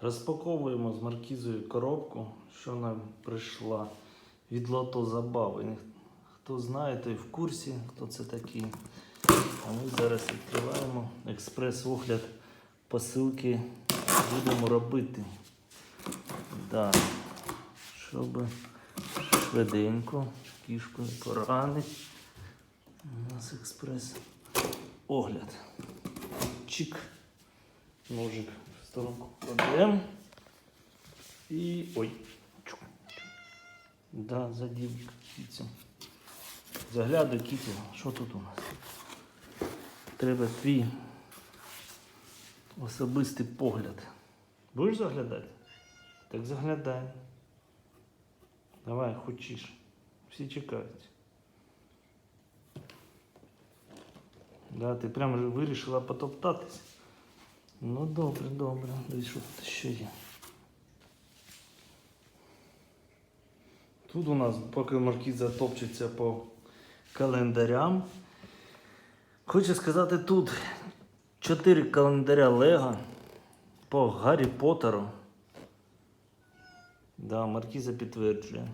Розпаковуємо з маркізою коробку, що нам прийшла від Лото Забави. Хто знає, той в курсі, хто це такий. А ми зараз відкриваємо експрес-огляд посилки будемо робити. Да. Щоб швиденько кішкою поранити. У нас експрес-огляд. Чик. Ножик сторонку кладемо. І. ой. Да, задів кіцю. Заглядуй кіцю. Що тут у нас? Треба твій особистий погляд. Будеш заглядати? Так заглядай. Давай, хочеш. Всі чекають. Да, ти прямо вирішила потоптатись. Ну добре, добре. Дивись, що тут ще є. Тут у нас, поки маркіза топчеться по календарям. Хочу сказати, тут чотири календаря Лего по Гаррі Поттеру. Да, Маркіза підтверджує.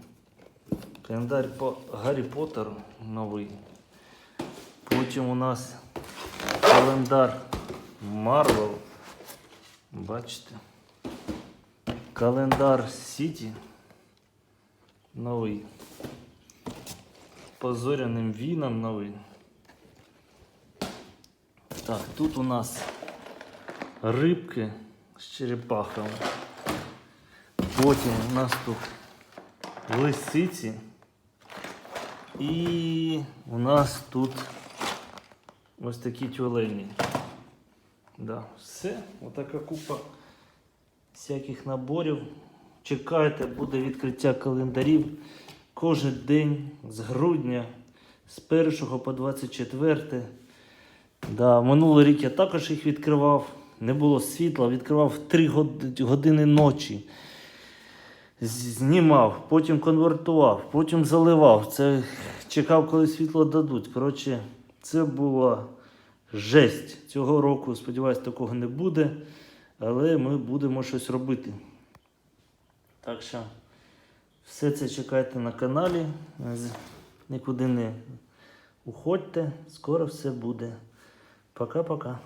Календар по Гаррі Поттеру новий. Потім у нас календар Марвел. Бачите? Календар Сіті. Новий. По зоряним новий. Так, тут у нас рибки з черепахами. Потім у нас тут лисиці. І у нас тут ось такі тюлені. Да, все, отака купа всяких наборів. Чекайте, буде відкриття календарів кожен день з грудня, з 1 по 24. Да, минулий рік я також їх відкривав. Не було світла, відкривав 3 години ночі. Знімав, потім конвертував, потім заливав. Це чекав, коли світло дадуть. Коротше, це була жесть. Цього року, сподіваюсь, такого не буде. Але ми будемо щось робити. Так що все це чекайте на каналі. Нікуди не уходьте. Скоро все буде. Пока-пока.